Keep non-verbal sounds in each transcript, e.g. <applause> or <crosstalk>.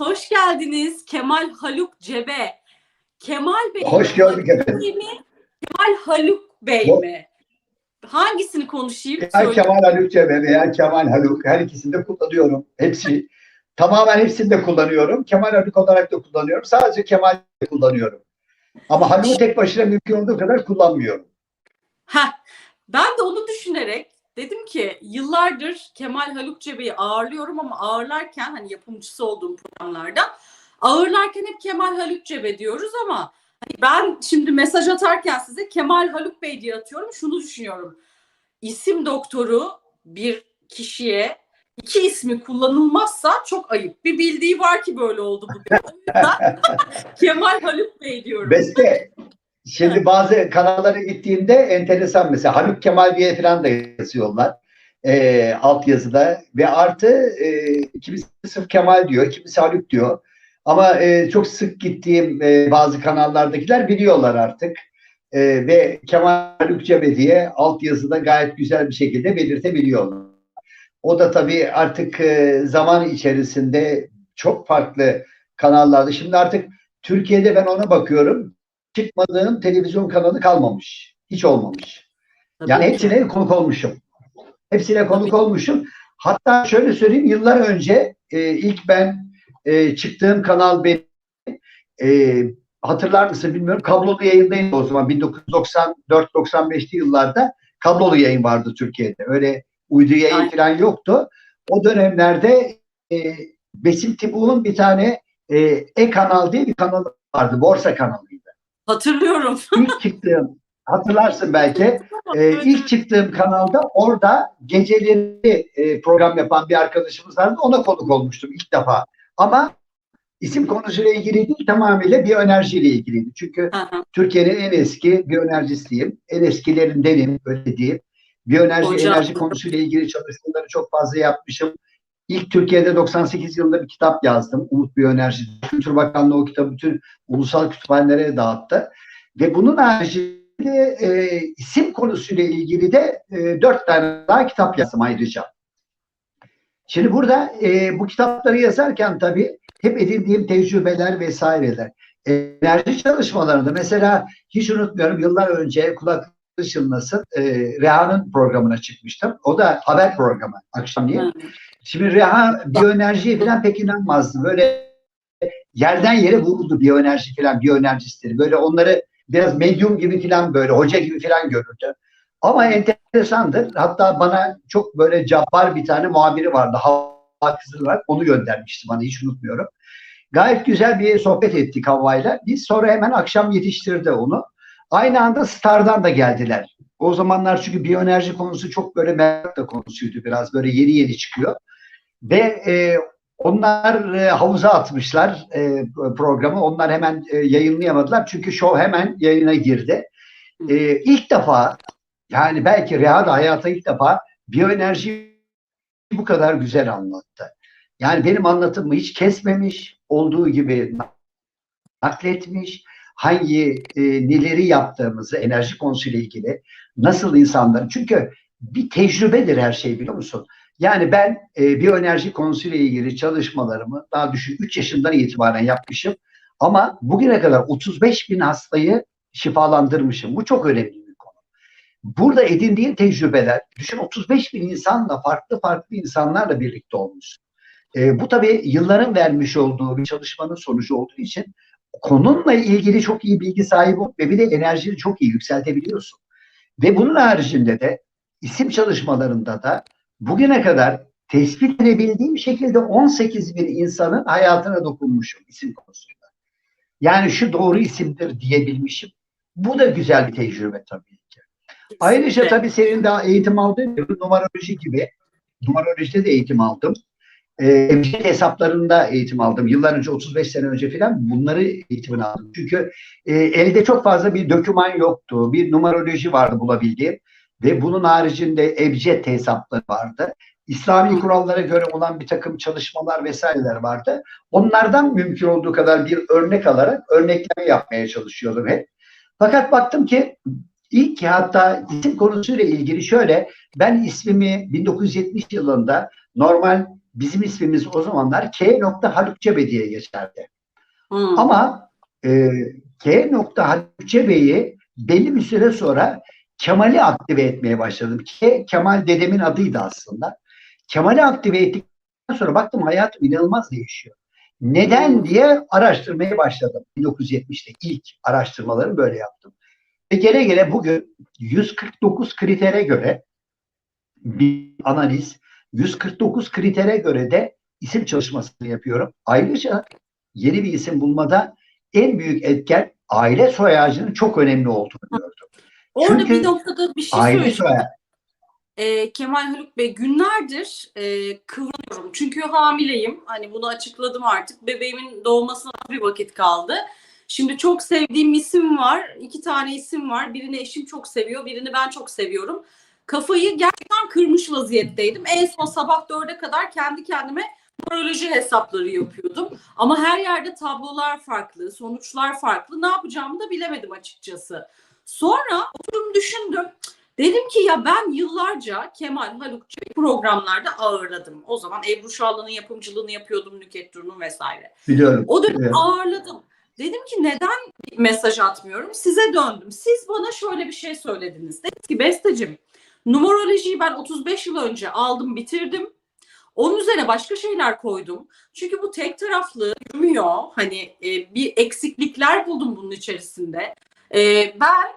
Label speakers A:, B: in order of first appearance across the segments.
A: Evet, hoş geldiniz Kemal Haluk Cebe. Kemal Bey
B: Hoş gördük efendim.
A: Mi? Kemal Haluk Bey mi? Hangisini konuşayım?
B: Ya
A: Söyle.
B: Kemal Haluk Cebe veya Kemal Haluk her ikisini de kullanıyorum. Hepsi tamamen hepsini de kullanıyorum. Kemal Haluk olarak da kullanıyorum. Sadece Kemal de kullanıyorum. Ama Haluk'u tek başına mümkün olduğu kadar kullanmıyorum.
A: Heh, ben de onu düşünerek dedim ki yıllardır Kemal Haluk Cebe'yi ağırlıyorum ama ağırlarken hani yapımcısı olduğum programlarda ağırlarken hep Kemal Haluk Cebe diyoruz ama hani ben şimdi mesaj atarken size Kemal Haluk Bey diye atıyorum. Şunu düşünüyorum. İsim doktoru bir kişiye iki ismi kullanılmazsa çok ayıp. Bir bildiği var ki böyle oldu bu. <laughs> Kemal Haluk Bey diyorum.
B: Beste şimdi bazı kanallara gittiğimde enteresan mesela Haluk Kemal diye falan da yazıyorlar. E, alt yazıda ve artı e, kimisi sırf Kemal diyor, kimisi Haluk diyor. Ama e, çok sık gittiğim e, bazı kanallardakiler biliyorlar artık. E, ve Kemal Haluk Cebe diye alt yazıda gayet güzel bir şekilde belirtebiliyorlar. O da tabii artık e, zaman içerisinde çok farklı kanallarda. Şimdi artık Türkiye'de ben ona bakıyorum. Çıkmadığım televizyon kanalı kalmamış. Hiç olmamış.
A: Tabii
B: Yani
A: ki.
B: hepsine konuk olmuşum. Hepsine konuk
A: Tabii.
B: olmuşum. Hatta şöyle söyleyeyim yıllar önce e, ilk ben e, çıktığım kanal benim e, hatırlar mısın bilmiyorum kablolu yayındaydı o zaman 1994-95'li yıllarda kablolu yayın vardı Türkiye'de. Öyle uydu yayın
A: Aynen.
B: falan yoktu. O dönemlerde e, Besim Tibu'nun bir tane e, E-Kanal diye bir kanal vardı. Borsa kanalıydı.
A: Hatırlıyorum.
B: İlk çıktığım hatırlarsın belki. <laughs> Ee, ilk çıktığım kanalda orada geceleri e, program yapan bir arkadaşımız vardı. Ona konuk olmuştum ilk defa. Ama isim konusuyla ilgili değil tamamıyla biyoenerjiyle ilgiliydi. Çünkü. Türkiye'nin en eski biyoenerjisiyim. En eskilerindenim öyle diyeyim. Biyoenerji
A: Hocam.
B: enerji konusuyla ilgili çalışmaları çok fazla yapmışım. İlk Türkiye'de 98 yılında bir kitap yazdım. Umut Biyoenerji. Kültür Bakanlığı o kitabı bütün ulusal kütüphanelere dağıttı. Ve bunun haricinde e, isim konusuyla ilgili de e, dört tane daha kitap yazdım ayrıca. Şimdi burada e, bu kitapları yazarken tabii hep edindiğim tecrübeler vesaireler. Enerji çalışmalarında mesela hiç unutmuyorum yıllar önce kulak çınlasın e, Reha'nın programına çıkmıştım. O da haber programı akşamleyin.
A: Hı.
B: Şimdi Reha biyoenerjiye falan pek inanmazdı. Böyle yerden yere vuruldu biyoenerji falan, biyoenerjistleri. Böyle onları biraz medyum gibi falan böyle hoca gibi falan görürdü. Ama enteresandır. Hatta bana çok böyle cabbar bir tane muhabiri vardı. Havva kızı var. Onu göndermişti bana hiç unutmuyorum. Gayet güzel bir sohbet ettik Havva'yla. Biz sonra hemen akşam yetiştirdi onu. Aynı anda Star'dan da geldiler. O zamanlar çünkü biyoenerji konusu çok böyle merak da konusuydu biraz. Böyle yeni yeni çıkıyor. Ve e, onlar e, havuza atmışlar e, programı. Onlar hemen e, yayınlayamadılar. Çünkü show hemen yayına girdi. E, ilk defa yani belki Reha da hayata ilk defa biyoenerjiyi bu kadar güzel anlattı. Yani benim anlatımımı hiç kesmemiş, olduğu gibi nakletmiş, hangi e, neleri yaptığımızı enerji konusuyla ilgili, nasıl insanların, çünkü bir tecrübedir her şey biliyor musun? Yani ben e, biyoenerji konusuyla ilgili çalışmalarımı daha düşün 3 yaşından itibaren yapmışım. Ama bugüne kadar 35 bin hastayı şifalandırmışım. Bu çok önemli bir konu. Burada edindiğin tecrübeler, düşün 35 bin insanla, farklı farklı insanlarla birlikte olmuş. E, bu tabii yılların vermiş olduğu bir çalışmanın sonucu olduğu için konunla ilgili çok iyi bilgi sahibi ol ve bir de enerjini çok iyi yükseltebiliyorsun. Ve bunun haricinde de isim çalışmalarında da bugüne kadar tespit edebildiğim şekilde 18 bin insanın hayatına dokunmuşum isim konusunda. Yani şu doğru isimdir diyebilmişim. Bu da güzel bir tecrübe tabii ki. Ayrıca tabii senin daha eğitim aldığın gibi numaroloji gibi numarolojide de eğitim aldım. Ee, emniyet hesaplarında eğitim aldım. Yıllar önce 35 sene önce falan bunları eğitimini aldım. Çünkü e, elde çok fazla bir doküman yoktu. Bir numaroloji vardı bulabildiğim ve bunun haricinde ebced hesapları vardı. İslami kurallara göre olan bir takım çalışmalar vesaireler vardı. Onlardan mümkün olduğu kadar bir örnek alarak örnekleme yapmaya çalışıyordum hep. Fakat baktım ki ilk hatta isim konusuyla ilgili şöyle ben ismimi 1970 yılında normal bizim ismimiz o zamanlar K. Haluk Cebe diye geçerdi.
A: Hmm.
B: Ama e, K. Haluk Cebe'yi belli bir süre sonra Kemal'i aktive etmeye başladım. K. Kemal dedemin adıydı aslında. Kemal'i aktive ettikten sonra baktım hayatım inanılmaz değişiyor. Neden diye araştırmaya başladım. 1970'te ilk araştırmalarımı böyle yaptım. Ve gele gele bugün 149 kritere göre bir analiz, 149 kritere göre de isim çalışmasını yapıyorum. Ayrıca yeni bir isim bulmada en büyük etken aile soy ağacının çok önemli olduğunu.
A: Orada
B: çünkü
A: bir noktada bir şey söyleyeceğim.
B: ağacı.
A: Ee, Kemal Haluk Bey günlerdir e, kıvranıyorum. Çünkü hamileyim. Hani bunu açıkladım artık. Bebeğimin doğmasına bir vakit kaldı. Şimdi çok sevdiğim isim var. İki tane isim var. Birini eşim çok seviyor. Birini ben çok seviyorum. Kafayı gerçekten kırmış vaziyetteydim. En son sabah dörde kadar kendi kendime numeroloji hesapları yapıyordum. Ama her yerde tablolar farklı, sonuçlar farklı. Ne yapacağımı da bilemedim açıkçası. Sonra oturdum düşündüm. Dedim ki ya ben yıllarca Kemal Halukçu'yu programlarda ağırladım. O zaman Ebru Şallı'nın yapımcılığını yapıyordum Nüket Duru'nun vesaire.
B: Biliyorum.
A: O dönem
B: Evet.
A: ağırladım. Dedim ki neden bir mesaj atmıyorum? Size döndüm. Siz bana şöyle bir şey söylediniz. Dediniz ki Besteciğim numerolojiyi ben 35 yıl önce aldım bitirdim. Onun üzerine başka şeyler koydum. Çünkü bu tek taraflı yürümüyor. Hani e, bir eksiklikler buldum bunun içerisinde. E, ben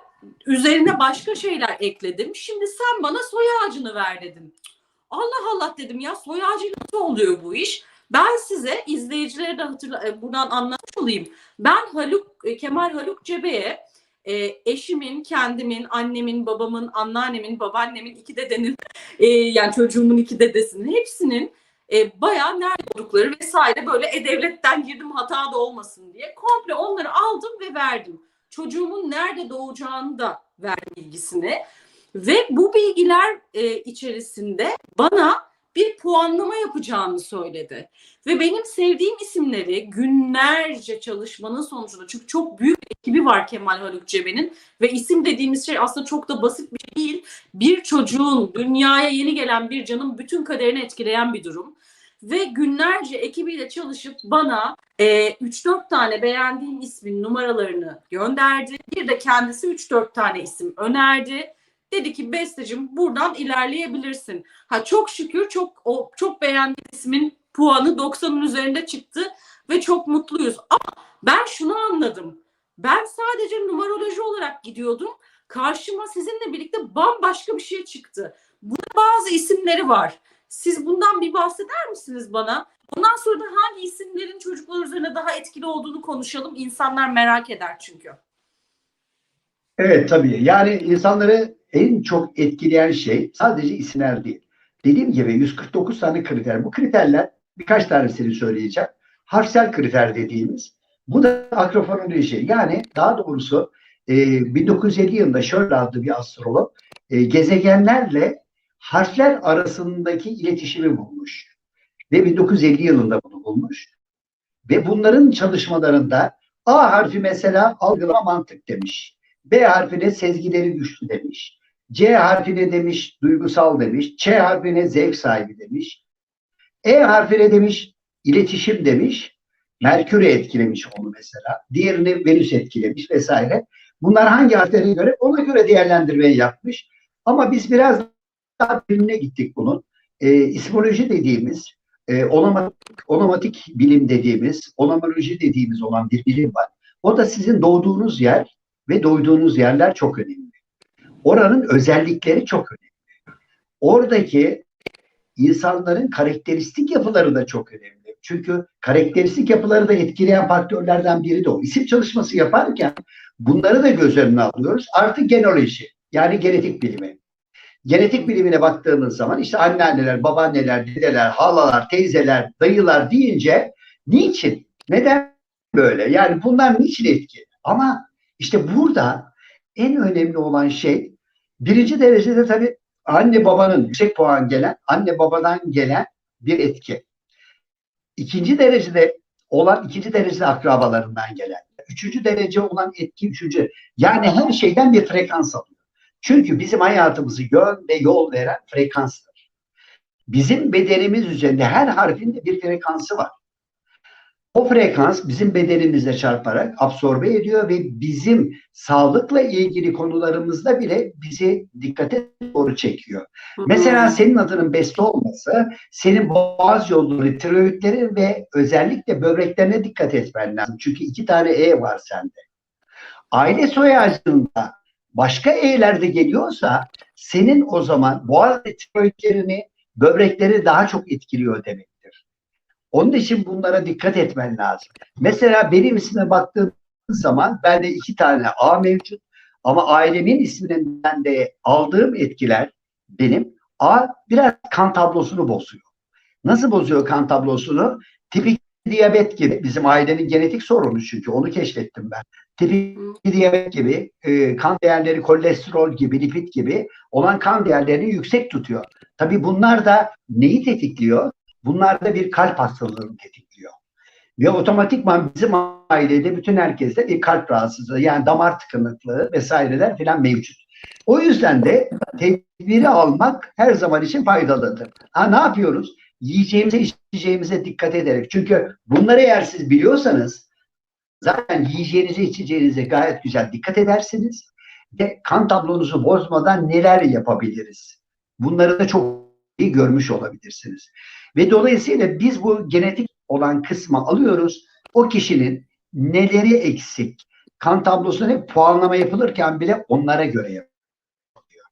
A: üzerine başka şeyler ekledim. Şimdi sen bana soy ağacını ver dedin. Allah Allah dedim ya soy ağacı nasıl oluyor bu iş? Ben size izleyicilere de hatırla e, buradan anlatmış olayım. Ben Haluk e, Kemal Haluk Cebe'ye e, eşimin, kendimin, annemin, babamın, anneannemin, babaannemin, iki dedenin e, yani çocuğumun iki dedesinin hepsinin e, bayağı nerede oldukları vesaire böyle e-devletten girdim hata da olmasın diye komple onları aldım ve verdim. Çocuğumun nerede doğacağını da verdim bilgisini. Ve bu bilgiler e, içerisinde bana bir puanlama yapacağını söyledi. Ve benim sevdiğim isimleri günlerce çalışmanın sonucunda çünkü çok büyük ekibi var Kemal Haluk Cebe'nin ve isim dediğimiz şey aslında çok da basit bir şey değil. Bir çocuğun dünyaya yeni gelen bir canın bütün kaderini etkileyen bir durum. Ve günlerce ekibiyle çalışıp bana e, 3-4 tane beğendiğim ismin numaralarını gönderdi. Bir de kendisi 3-4 tane isim önerdi. Dedi ki bestecim buradan ilerleyebilirsin. Ha çok şükür çok o çok beğendiğim ismin puanı 90'ın üzerinde çıktı ve çok mutluyuz. Ama ben şunu anladım. Ben sadece numaroloji olarak gidiyordum. Karşıma sizinle birlikte bambaşka bir şey çıktı. Burada bazı isimleri var. Siz bundan bir bahseder misiniz bana? Ondan sonra da hangi isimlerin çocuklar üzerine daha etkili olduğunu konuşalım. İnsanlar merak eder çünkü.
B: Evet tabii. Yani insanları en çok etkileyen şey sadece isimler değil. Dediğim gibi 149 tane kriter. Bu kriterler birkaç tanesini söyleyeceğim. Harfsel kriter dediğimiz. Bu da akrofonoloji. Yani daha doğrusu e, 1950 yılında şöyle adlı bir astrolog gezegenlerle harfler arasındaki iletişimi bulmuş. Ve 1950 yılında bunu bulmuş. Ve bunların çalışmalarında A harfi mesela algılama mantık demiş. B harfine sezgileri güçlü demiş. C harfine demiş duygusal demiş. Ç harfine zevk sahibi demiş. E harfine demiş iletişim demiş. Merkür etkilemiş onu mesela. Diğerini Venüs etkilemiş vesaire. Bunlar hangi harflere göre? Ona göre değerlendirmeyi yapmış. Ama biz biraz bilimine gittik bunun. E, ismoloji dediğimiz, e, onomatik, onomatik bilim dediğimiz, onomoloji dediğimiz olan bir bilim var. O da sizin doğduğunuz yer ve doyduğunuz yerler çok önemli. Oranın özellikleri çok önemli. Oradaki insanların karakteristik yapıları da çok önemli. Çünkü karakteristik yapıları da etkileyen faktörlerden biri de o. İsim çalışması yaparken bunları da göz önüne alıyoruz. Artı genoloji yani genetik bilimi. Genetik bilimine baktığımız zaman işte anneanneler, babaanneler, dedeler, halalar, teyzeler, dayılar deyince niçin? Neden böyle? Yani bunlar niçin etkili? Ama işte burada en önemli olan şey birinci derecede tabii anne babanın yüksek puan gelen, anne babadan gelen bir etki. İkinci derecede olan ikinci derecede akrabalarından gelen. Üçüncü derece olan etki üçüncü. Yani her şeyden bir frekans alıyor. Çünkü bizim hayatımızı yön ve yol veren frekanstır. bizim bedenimiz üzerinde her harfinde bir frekansı var. O frekans bizim bedenimizle çarparak absorbe ediyor ve bizim sağlıkla ilgili konularımızda bile bizi dikkate doğru çekiyor. Mesela senin adının Beste olması, senin boğaz yolları, tiroidleri ve özellikle böbreklerine dikkat etmen lazım. Çünkü iki tane E var sende. Aile soy ağacında başka E'ler de geliyorsa senin o zaman boğaz tiroidlerini, böbrekleri daha çok etkiliyor demektir. Onun için bunlara dikkat etmen lazım. Mesela benim ismime baktığın zaman bende iki tane A mevcut ama ailemin isminden de aldığım etkiler benim A biraz kan tablosunu bozuyor. Nasıl bozuyor kan tablosunu? Tipik diyabet gibi bizim ailenin genetik sorunu çünkü onu keşfettim ben. Tipik diyabet gibi e, kan değerleri kolesterol gibi lipid gibi olan kan değerlerini yüksek tutuyor. Tabii bunlar da neyi tetikliyor? Bunlar da bir kalp hastalığını tetikliyor. Ve otomatikman bizim ailede bütün herkeste bir kalp rahatsızlığı yani damar tıkanıklığı vesaireler filan mevcut. O yüzden de tedbiri almak her zaman için faydalıdır. Ha ne yapıyoruz? Yiyeceğimize içeceğimize dikkat ederek. Çünkü bunları eğer siz biliyorsanız zaten yiyeceğinize içeceğinize gayet güzel dikkat edersiniz. Ve kan tablonuzu bozmadan neler yapabiliriz? Bunları da çok iyi görmüş olabilirsiniz. Ve dolayısıyla biz bu genetik olan kısmı alıyoruz. O kişinin neleri eksik? Kan tablosuna hep puanlama yapılırken bile onlara göre yapılıyor.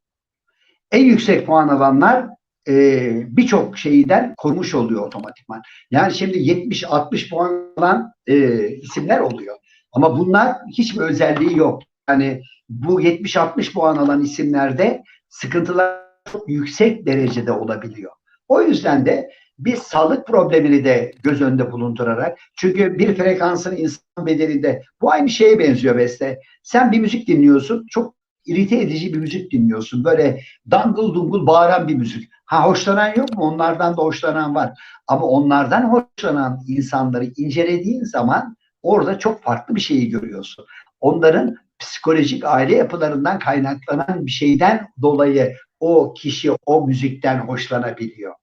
B: En yüksek puan alanlar e, birçok şeyden korumuş oluyor otomatikman. Yani şimdi 70-60 puan alan e, isimler oluyor. Ama bunlar hiçbir özelliği yok. Yani bu 70-60 puan alan isimlerde sıkıntılar çok yüksek derecede olabiliyor. O yüzden de biz sağlık problemini de göz önünde bulundurarak çünkü bir frekansın insan bedeninde bu aynı şeye benziyor Beste. Sen bir müzik dinliyorsun çok irite edici bir müzik dinliyorsun. Böyle dangıl dungul bağıran bir müzik. Ha hoşlanan yok mu? Onlardan da hoşlanan var. Ama onlardan hoşlanan insanları incelediğin zaman orada çok farklı bir şeyi görüyorsun. Onların psikolojik aile yapılarından kaynaklanan bir şeyden dolayı o kişi o müzikten hoşlanabiliyor.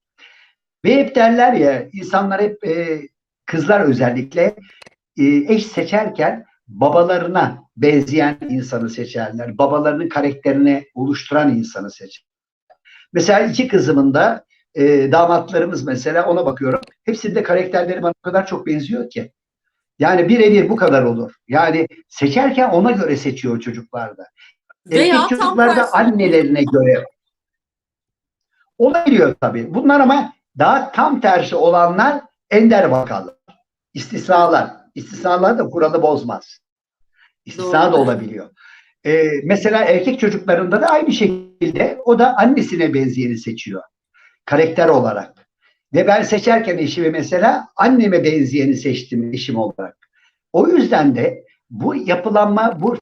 B: Ve hep derler ya insanlar hep e, kızlar özellikle e, eş seçerken babalarına benzeyen insanı seçerler. Babalarının karakterini oluşturan insanı seçer. Mesela iki kızımın da e, damatlarımız mesela ona bakıyorum. Hepsinde karakterleri bana o kadar çok benziyor ki. Yani birebir bu kadar olur. Yani seçerken ona göre seçiyor çocuklar da.
A: Veya
B: Erkek
A: tam
B: çocuklar da
A: tersi.
B: annelerine göre olabiliyor tabii. Bunlar ama daha tam tersi olanlar ender vakalar. İstisnalar. İstisnalar da kuralı bozmaz. İstisna
A: Doğru.
B: da olabiliyor. Ee, mesela erkek çocuklarında da aynı şekilde o da annesine benzeyeni seçiyor. Karakter olarak. Ve ben seçerken eşimi mesela anneme benzeyeni seçtim eşim olarak. O yüzden de bu yapılanma bu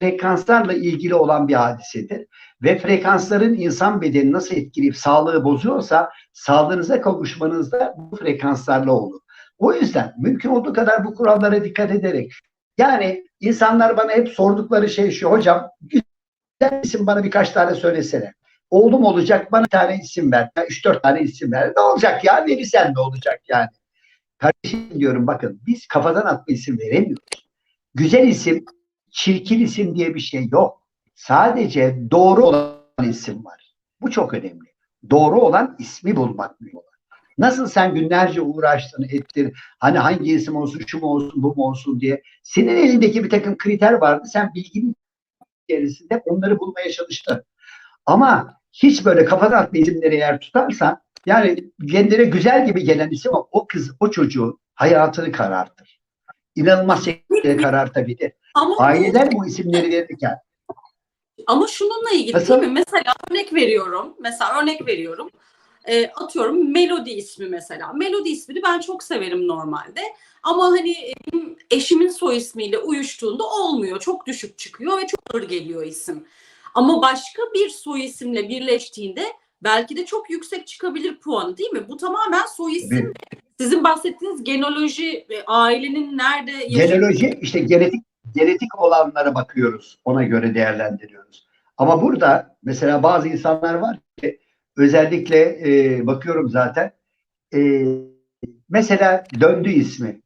B: frekanslarla ilgili olan bir hadisedir. Ve frekansların insan bedenini nasıl etkileyip sağlığı bozuyorsa sağlığınıza kavuşmanız da bu frekanslarla olur. O yüzden mümkün olduğu kadar bu kurallara dikkat ederek yani insanlar bana hep sordukları şey şu hocam güzel isim bana birkaç tane söylesene. Oğlum olacak bana bir tane isim ver. Ya Üç dört tane isim ver. Ne olacak ya? Verirsen ne olacak yani? Kardeşim diyorum bakın biz kafadan atma isim veremiyoruz. Güzel isim, çirkin isim diye bir şey yok. Sadece doğru olan isim var. Bu çok önemli. Doğru olan ismi bulmak olan. Nasıl sen günlerce uğraştın, ettin, hani hangi isim olsun, şu mu olsun, bu mu olsun diye. Senin elindeki bir takım kriter vardı. Sen bilginin içerisinde onları bulmaya çalıştın. Ama hiç böyle kafadan atma isimleri eğer tutarsan, yani kendine güzel gibi gelen isim o, o kız, o çocuğun hayatını karartır. İnanılmaz şekilde karartabilir.
A: Ama
B: Aileler bu isimleri verirken
A: Ama şununla ilgili
B: Nasıl?
A: değil mi? Mesela örnek veriyorum. Mesela örnek veriyorum. E, atıyorum Melody ismi mesela. Melody ismini ben çok severim normalde. Ama hani e, eşimin soy ismiyle uyuştuğunda olmuyor. Çok düşük çıkıyor ve çok ağır geliyor isim. Ama başka bir soy isimle birleştiğinde belki de çok yüksek çıkabilir puanı değil mi? Bu tamamen soy isim. Sizin bahsettiğiniz genealoji, e, ailenin nerede
B: Genealoji işte genetik genetik olanlara bakıyoruz. Ona göre değerlendiriyoruz. Ama burada mesela bazı insanlar var ki Özellikle e, bakıyorum zaten. E, mesela döndü ismi.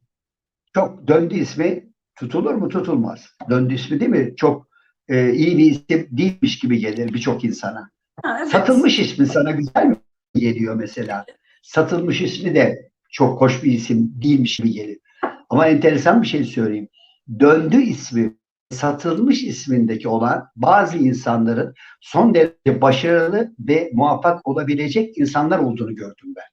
B: Çok döndü ismi tutulur mu? Tutulmaz. Döndü ismi değil mi? Çok e, iyi bir isim değilmiş gibi gelir birçok insana.
A: Ha, evet.
B: Satılmış ismi sana güzel mi geliyor mesela? Satılmış ismi de çok hoş bir isim değilmiş gibi gelir. Ama enteresan bir şey söyleyeyim. Döndü ismi satılmış ismindeki olan bazı insanların son derece başarılı ve muvaffak olabilecek insanlar olduğunu gördüm ben.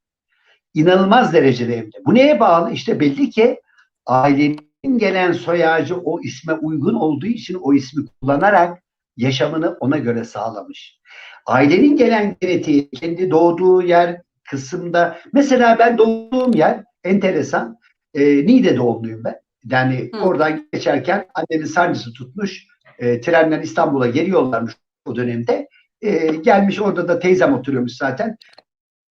B: İnanılmaz derecede hem de. Bu neye bağlı? İşte belli ki ailenin gelen soy ağacı o isme uygun olduğu için o ismi kullanarak yaşamını ona göre sağlamış. Ailenin gelen genetiği, kendi doğduğu yer kısımda, mesela ben doğduğum yer enteresan, e, Niğde doğumluyum ben. Yani
A: Hı.
B: oradan geçerken annemin sancısı tutmuş, e, trenler İstanbul'a geliyorlarmış o dönemde. E, gelmiş orada da teyzem oturuyormuş zaten.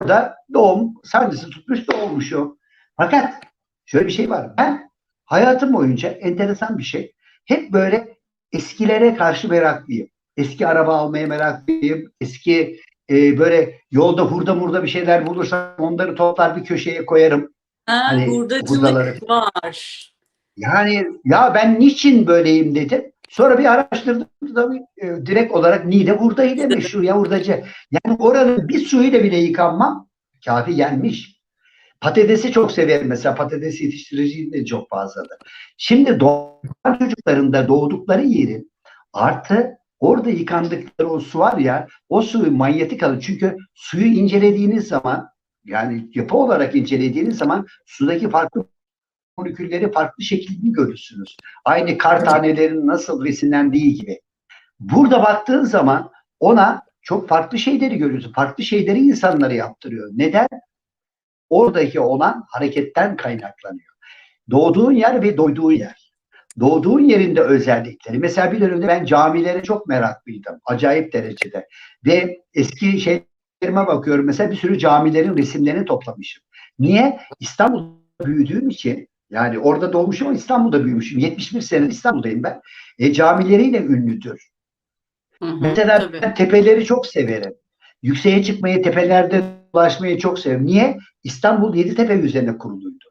B: Orada doğum sancısı tutmuş doğmuş o. Fakat şöyle bir şey var. Ben hayatım boyunca enteresan bir şey. Hep böyle eskilere karşı meraklıyım. Eski araba almaya meraklıyım. Eski e, böyle yolda hurda murda bir şeyler bulursam onları toplar bir köşeye koyarım.
A: Ha,
B: Hani
A: hurdacılık
B: hurdaları.
A: var.
B: Yani ya ben niçin böyleyim dedim. Sonra bir araştırdım tabii e, direkt olarak Niğde hurdaydı <laughs> meşhur ya hurdacı. Yani oranın bir suyuyla bile yıkanmam kafi gelmiş. Patatesi çok severim mesela patates yetiştiriciliği de çok fazladır. Şimdi doğan çocuklarında doğdukları yerin artı orada yıkandıkları o su var ya o suyu manyetik alır. Çünkü suyu incelediğiniz zaman yani yapı olarak incelediğiniz zaman sudaki farklı molekülleri farklı şeklini görürsünüz. Aynı kar tanelerinin nasıl resimlendiği gibi. Burada baktığın zaman ona çok farklı şeyleri görüyorsun. Farklı şeyleri insanlara yaptırıyor. Neden? Oradaki olan hareketten kaynaklanıyor. Doğduğun yer ve doyduğun yer. Doğduğun yerinde özellikleri. Mesela bir dönemde ben camilere çok meraklıydım. Acayip derecede. Ve eski şeylerime bakıyorum. Mesela bir sürü camilerin resimlerini toplamışım. Niye? İstanbul'da büyüdüğüm için yani orada doğmuşum ama İstanbul'da büyümüşüm. 71 sene İstanbul'dayım ben. E, camileriyle ünlüdür.
A: Hı hı,
B: Mesela
A: tabii.
B: ben tepeleri çok severim. Yükseğe çıkmayı, tepelerde dolaşmayı çok severim. Niye? İstanbul Yeditepe üzerine kuruluydu.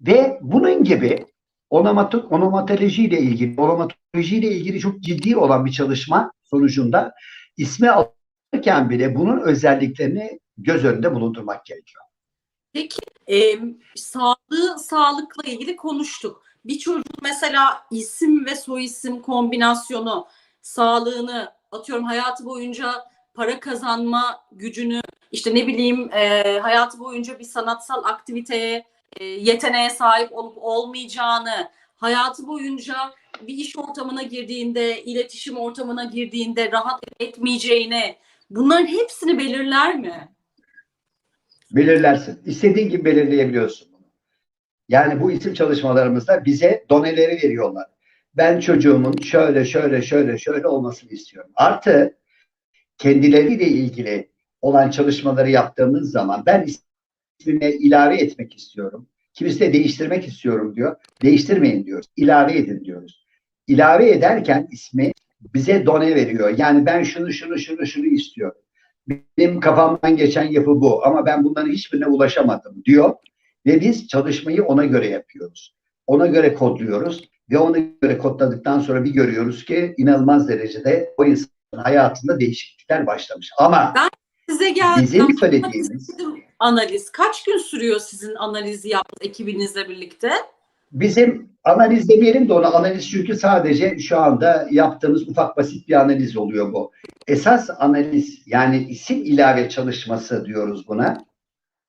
B: Ve bunun gibi onomato- onomatoloji ile ilgili, onomatoloji ile ilgili çok ciddi olan bir çalışma sonucunda ismi alırken bile bunun özelliklerini göz önünde bulundurmak gerekiyor.
A: Peki e, sağlığı sağlıkla ilgili konuştuk. Bir çocuk mesela isim ve soy isim kombinasyonu sağlığını atıyorum hayatı boyunca para kazanma gücünü işte ne bileyim e, hayatı boyunca bir sanatsal aktiviteye e, yeteneğe sahip olup olmayacağını hayatı boyunca bir iş ortamına girdiğinde iletişim ortamına girdiğinde rahat etmeyeceğini bunların hepsini belirler mi?
B: Belirlersin. İstediğin gibi belirleyebiliyorsun bunu. Yani bu isim çalışmalarımızda bize doneleri veriyorlar. Ben çocuğumun şöyle şöyle şöyle şöyle olmasını istiyorum. Artı kendileriyle ilgili olan çalışmaları yaptığımız zaman ben ismime ilave etmek istiyorum. Kimisi de değiştirmek istiyorum diyor. Değiştirmeyin diyoruz. İlave edin diyoruz. İlave ederken ismi bize done veriyor. Yani ben şunu şunu şunu şunu istiyorum. Benim kafamdan geçen yapı bu ama ben bunların hiçbirine ulaşamadım diyor. Ve biz çalışmayı ona göre yapıyoruz. Ona göre kodluyoruz ve ona göre kodladıktan sonra bir görüyoruz ki inanılmaz derecede o insanın hayatında değişiklikler başlamış. Ama
A: Size geldi.
B: bizim söylediğimiz
A: analiz kaç gün sürüyor sizin analizi yaptığınız ekibinizle birlikte?
B: bizim analiz demeyelim de ona analiz çünkü sadece şu anda yaptığımız ufak basit bir analiz oluyor bu. Esas analiz yani isim ilave çalışması diyoruz buna.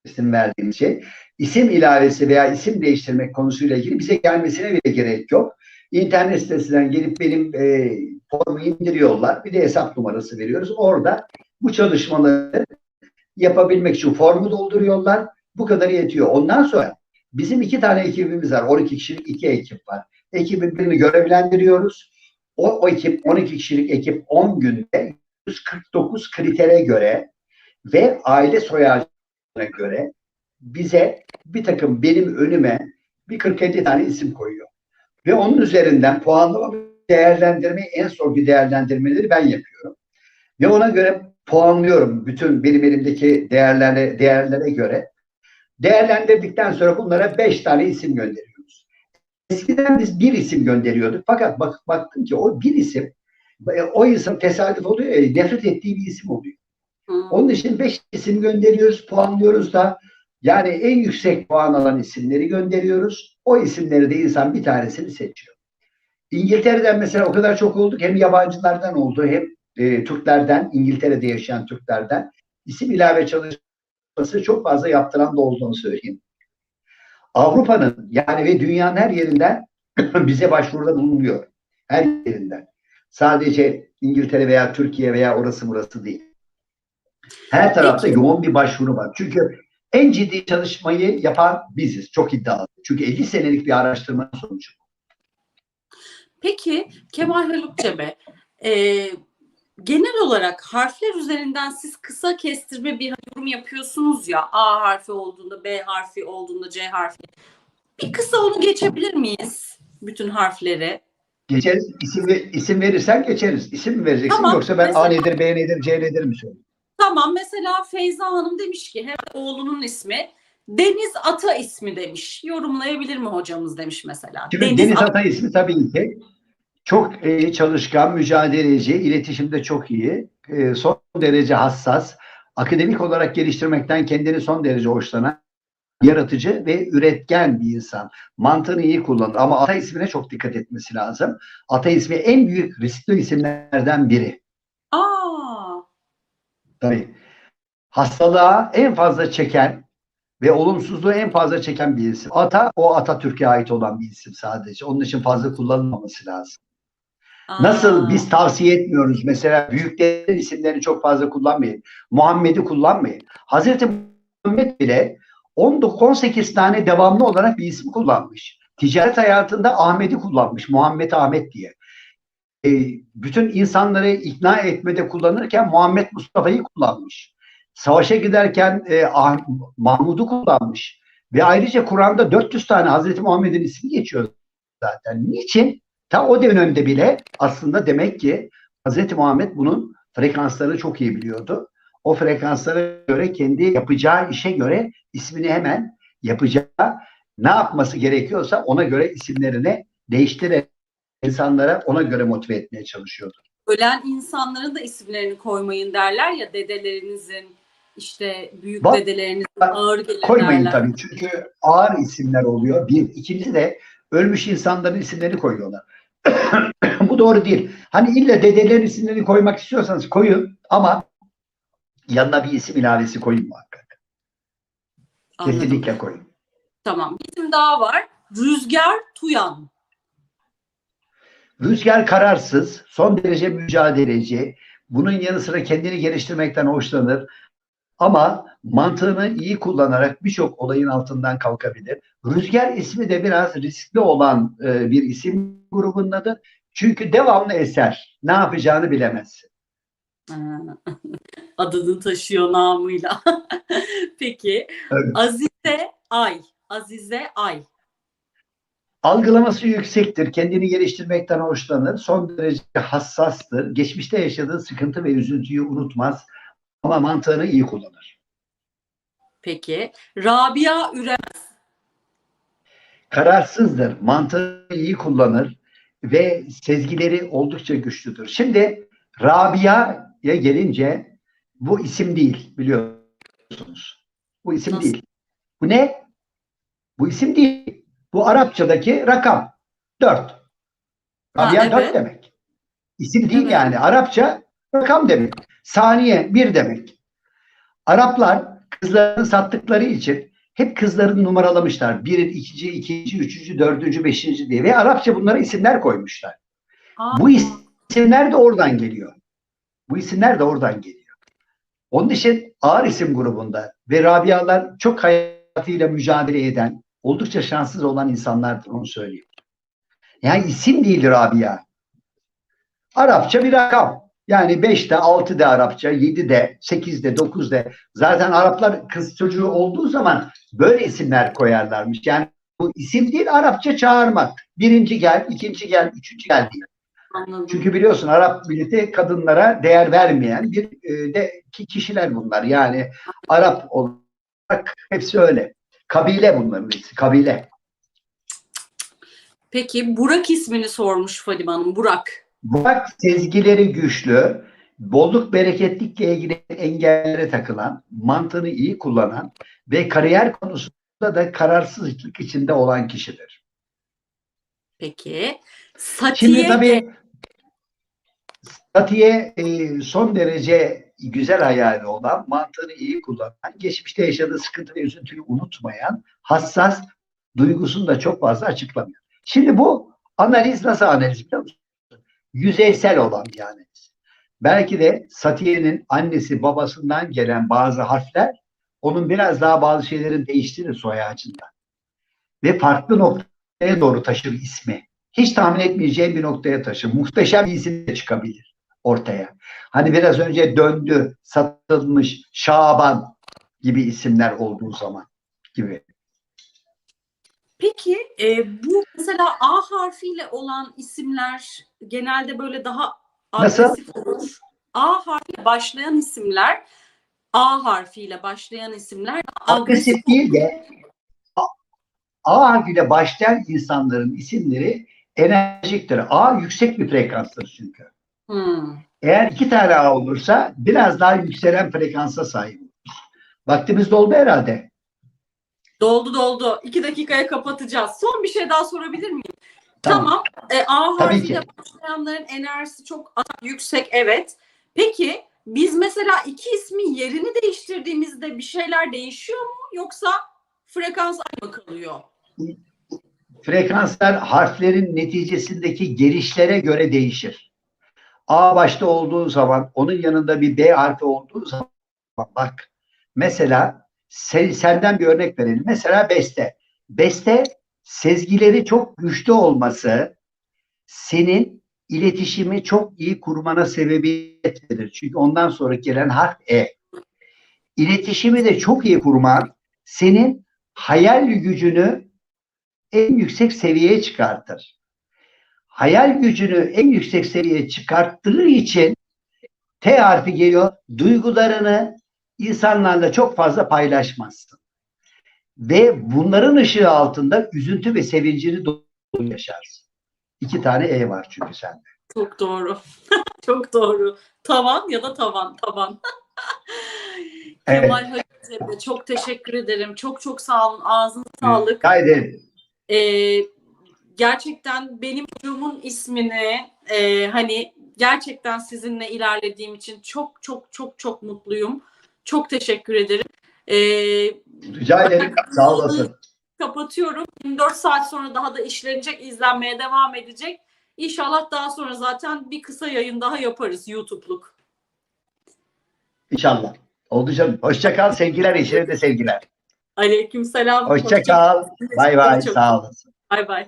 B: İsim verdiğimiz şey. İsim ilavesi veya isim değiştirmek konusuyla ilgili bize gelmesine bile gerek yok. İnternet sitesinden gelip benim e, formu indiriyorlar. Bir de hesap numarası veriyoruz. Orada bu çalışmaları yapabilmek için formu dolduruyorlar. Bu kadar yetiyor. Ondan sonra bizim iki tane ekibimiz var. 12 kişilik iki ekip var. Ekibin birini görevlendiriyoruz. O, o ekip 12 kişilik ekip 10 günde 149 kritere göre ve aile soy ağacına göre bize bir takım benim önüme bir 40-50 tane isim koyuyor. Ve onun üzerinden puanlama değerlendirmeyi en sonki değerlendirmeleri ben yapıyorum. Ve ona göre puanlıyorum bütün benim elimdeki değerlere, değerlere göre. Değerlendirdikten sonra bunlara beş tane isim gönderiyoruz. Eskiden biz bir isim gönderiyorduk. Fakat bak, baktım ki o bir isim o insan tesadüf oluyor ya, nefret ettiği bir isim oluyor.
A: Hmm.
B: Onun için 5 isim gönderiyoruz, puanlıyoruz da yani en yüksek puan alan isimleri gönderiyoruz. O isimleri de insan bir tanesini seçiyor. İngiltere'den mesela o kadar çok olduk. Hem yabancılardan oldu hem e, Türklerden, İngiltere'de yaşayan Türklerden isim ilave çalışması çok fazla yaptıran da olduğunu söyleyeyim. Avrupa'nın yani ve dünyanın her yerinden <clears throat> bize başvuruda bulunuyor. Her yerinden. Sadece İngiltere veya Türkiye veya orası burası değil. Her tarafta
A: Peki.
B: yoğun bir başvuru var. Çünkü en ciddi çalışmayı yapan biziz. Çok iddialı. Çünkü 50 senelik bir araştırma sonucu.
A: Peki Kemal Haluk Cebe, e, genel olarak harfler üzerinden siz kısa kestirme bir yorum yapıyorsunuz ya A harfi olduğunda, B harfi olduğunda, C harfi. Bir kısa onu geçebilir miyiz? Bütün harfleri.
B: Geçeriz. İsim, ve- isim verirsen geçeriz. İsim mi vereceksin
A: Tamam,
B: yoksa ben A
A: mesela-
B: nedir, B nedir, C nedir mi söyleyeyim?
A: Tamam mesela Feyza Hanım demiş ki hem oğlunun ismi Deniz Ata ismi demiş. Yorumlayabilir mi hocamız demiş mesela.
B: Şimdi Deniz, Ata ismi tabii ki çok e, çalışkan, mücadeleci, iletişimde çok iyi, e, son derece hassas, akademik olarak geliştirmekten kendini son derece hoşlanan, yaratıcı ve üretken bir insan. Mantığını iyi kullanır ama Ata ismine çok dikkat etmesi lazım. Ata ismi en büyük riskli isimlerden biri.
A: Aa,
B: Tabii. Hastalığa en fazla çeken ve olumsuzluğu en fazla çeken bir isim. Ata, o Atatürk'e ait olan bir isim sadece. Onun için fazla kullanılmaması lazım. Nasıl
A: aa.
B: biz tavsiye etmiyoruz mesela büyüklerin isimlerini çok fazla kullanmayın. Muhammed'i kullanmayın. Hazreti Muhammed bile 19-18 tane devamlı olarak bir isim kullanmış. Ticaret hayatında Ahmet'i kullanmış. Muhammed Ahmet diye. E, bütün insanları ikna etmede kullanırken Muhammed Mustafa'yı kullanmış. Savaşa giderken e, Ah- Mahmud'u kullanmış. Ve ayrıca Kur'an'da 400 tane Hazreti Muhammed'in ismi geçiyor zaten. Niçin? Ta o dönemde bile aslında demek ki Hz. Muhammed bunun frekansları çok iyi biliyordu. O frekanslara göre kendi yapacağı işe göre ismini hemen yapacağı ne yapması gerekiyorsa ona göre isimlerini değiştirerek insanlara ona göre motive etmeye çalışıyordu.
A: ölen insanların da isimlerini koymayın derler ya dedelerinizin işte büyük
B: Bak-
A: dedelerinizin ağır gelir
B: Koymayın
A: derler.
B: tabii çünkü ağır isimler oluyor. Bir. İkincisi de ölmüş insanların isimlerini koyuyorlar. <coughs> Bu doğru değil. Hani illa dedelerin isimlerini koymak istiyorsanız koyun ama yanına bir isim ilavesi koyun muhakkak.
A: Anladım.
B: Kesinlikle koyun.
A: Tamam. Bir isim daha var. Rüzgar Tuyan.
B: Rüzgar kararsız, son derece mücadeleci. Bunun yanı sıra kendini geliştirmekten hoşlanır. Ama mantığını iyi kullanarak birçok olayın altından kalkabilir. Rüzgar ismi de biraz riskli olan e, bir isim grubundadır. Çünkü devamlı eser. Ne yapacağını bilemezsin. <laughs>
A: Adını taşıyor namıyla. <laughs> Peki.
B: Evet.
A: Azize Ay. Azize Ay.
B: Algılaması yüksektir. Kendini geliştirmekten hoşlanır. Son derece hassastır. Geçmişte yaşadığı sıkıntı ve üzüntüyü unutmaz. Ama mantığını iyi kullanır.
A: Peki. Rabia Ürem.
B: kararsızdır, mantığını iyi kullanır ve sezgileri oldukça güçlüdür. Şimdi Rabia'ya gelince bu isim değil biliyorsunuz. Bu isim
A: Nasıl?
B: değil. Bu ne? Bu isim değil. Bu Arapçadaki rakam. Dört. Rabia dört
A: evet.
B: demek. İsim değil
A: Evet.
B: yani. Arapça rakam demek. Saniye bir demek. Araplar kızlarını sattıkları için hep kızlarını numaralamışlar. Bir, ikinci, ikinci, üçüncü, dördüncü, beşinci diye. Ve Arapça bunlara isimler koymuşlar.
A: Aa,
B: Bu isimler de oradan geliyor. Bu isimler de oradan geliyor. Onun için ağır isim grubunda ve Rabialar çok hayatıyla mücadele eden, oldukça şanssız olan insanlardır onu söyleyeyim. Yani isim değil Rabia. Arapça bir rakam. Yani 5'te, 6'da Arapça, 7'de, 8'de, 9'da. Zaten Araplar kız çocuğu olduğu zaman böyle isimler koyarlarmış. Yani bu isim değil Arapça çağırmak. Birinci gel, ikinci gel, üçüncü gel diye.
A: Anladım.
B: Çünkü biliyorsun Arap milleti kadınlara değer vermeyen bir e, de ki kişiler bunlar. Yani Arap olarak hepsi öyle. Kabile bunların hepsi. Kabile.
A: Peki Burak ismini sormuş Fadime Hanım. Burak.
B: Burak sezgileri güçlü, bolluk bereketlikle ilgili engellere takılan, mantığını iyi kullanan ve kariyer konusunda da kararsızlık içinde olan kişidir.
A: Peki. Satiye
B: Şimdi tabii Satiye e, son derece güzel hayali olan, mantığını iyi kullanan, geçmişte yaşadığı sıkıntı ve üzüntüyü unutmayan, hassas, duygusunu da çok fazla açıklamıyor. Şimdi bu analiz nasıl analiz biliyor musun? Yüzeysel olan bir analiz. Belki de Satiye'nin annesi babasından gelen bazı harfler onun biraz daha bazı şeylerin değiştirir soy ağacında. Ve farklı noktaya doğru taşır ismi hiç tahmin etmeyeceğim bir noktaya taşır. Muhteşem bir isim de çıkabilir ortaya. Hani biraz önce döndü, satılmış, Şaban gibi isimler olduğu zaman gibi.
A: Peki e, bu mesela A harfiyle olan isimler genelde böyle daha
B: Nasıl?
A: agresif olur. A harfiyle başlayan isimler A harfiyle başlayan isimler
B: Agresif değil de A, A harfiyle başlayan insanların isimleri enerjiktir. A yüksek bir frekanstır çünkü.
A: Hmm.
B: Eğer iki tane A olursa biraz daha yükselen frekansa sahip olur. Vaktimiz doldu herhalde.
A: Doldu doldu. İki dakikaya kapatacağız. Son bir şey daha sorabilir miyim?
B: Tamam.
A: Tamam. E, A harfiyle başlayanların enerjisi çok yüksek. Evet. Peki biz mesela iki ismin yerini değiştirdiğimizde bir şeyler değişiyor mu? Yoksa frekans aynı kalıyor?
B: Frekanslar harflerin neticesindeki gelişlere göre değişir. A başta olduğu zaman onun yanında bir B harfi olduğu zaman bak mesela sen, senden bir örnek verelim. Mesela beste. Beste sezgileri çok güçlü olması senin iletişimi çok iyi kurmana sebebiyet verir. Çünkü ondan sonra gelen harf E. İletişimi de çok iyi kurman senin hayal gücünü en yüksek seviyeye çıkartır. Hayal gücünü en yüksek seviyeye çıkarttığı için T harfi geliyor. Duygularını insanlarla çok fazla paylaşmazsın. Ve bunların ışığı altında üzüntü ve sevincini dolu yaşarsın. İki tane E var çünkü sende.
A: Çok doğru. <laughs> çok doğru. Tavan ya da tavan. Tavan. <laughs>
B: Evet.
A: Kemal Hacı çok teşekkür ederim. Çok çok sağ olun. Ağzına sağlık.
B: Haydi.
A: Ee, gerçekten benim çocuğumun ismini e, hani gerçekten sizinle ilerlediğim için çok çok çok çok mutluyum. Çok teşekkür ederim. Ee,
B: Rica ederim. Sağ olasın.
A: kapatıyorum. 24 saat sonra daha da işlenecek, izlenmeye devam edecek. İnşallah daha sonra zaten bir kısa yayın daha yaparız YouTube'luk.
B: İnşallah. Oldu canım. Hoşça kal. Sevgiler. Eşine de sevgiler.
A: Aleyküm selam.
B: Hoşça kal. Bay bay. Sağ olasın.
A: Bay bay.